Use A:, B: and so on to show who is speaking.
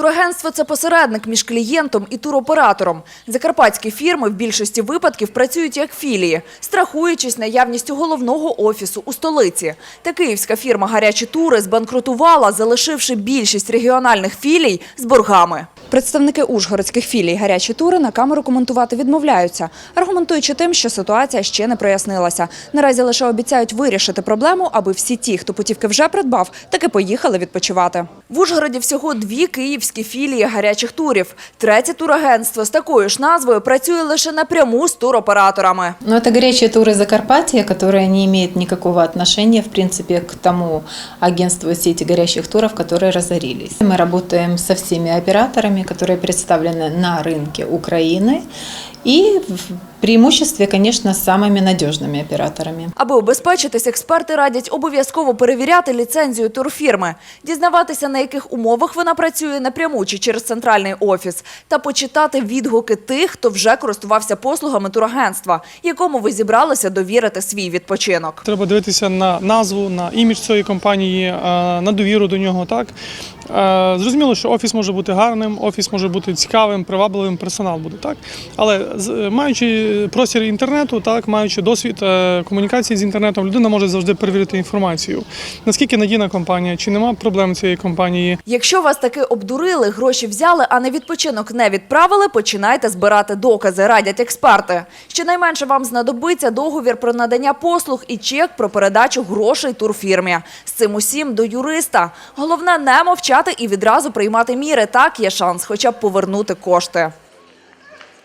A: Турагентство – це посередник між клієнтом і туроператором. Закарпатські фірми в більшості випадків працюють як філії, страхуючись наявністю головного офісу у столиці. Та київська фірма «Гарячі тури» збанкрутувала, залишивши більшість регіональних філій з боргами. Представники ужгородських філій «Гарячі тури» на камеру коментувати відмовляються, аргументуючи тим, що ситуація ще не прояснилася. Наразі лише обіцяють вирішити проблему, аби всі ті, хто путівки вже придбав, таки поїхали відпочивати. В Ужгороді всього дві київські філії «Гарячих турів». Третє турагентство з такою ж назвою працює лише напряму з туроператорами.
B: Но это горячие туры Закарпатья, которые не имеют никакого отношения, в принципе, к тому агентству сети горящих туров, которые разорились. Мы работаем со всеми операторами, которые представлены на рынке Украины. И в преимуществе, конечно, с самыми надежными операторами.
A: Аби убезпечитись, експерти радять обов'язково перевіряти ліцензію турфірми, дізнаватися, на яких умовах вона працює напряму чи через центральний офіс, та почитати відгуки тих, хто вже користувався послугами турагентства, якому ви зібралися довірити свій відпочинок.
C: Треба дивитися на назву, на імідж цієї компанії, е, на довіру до нього. Так Е, зрозуміло, що офіс може бути гарним, офіс може бути цікавим, привабливим, персонал буде так. Але з- е, маючи простір інтернету, так маючи досвід е, комунікації з інтернетом, людина може завжди перевірити інформацію. Наскільки надійна компанія, чи нема проблем цієї компанії,
A: Якщо вас таки обдурили, гроші взяли, а на відпочинок не відправили, починайте збирати докази, радять експерти. Щонайменше вам знадобиться договір про надання послуг і чек про передачу грошей турфірмі. З цим усім до юриста. Головне не мовчати і відразу приймати міри. Так є шанс хоча б повернути кошти.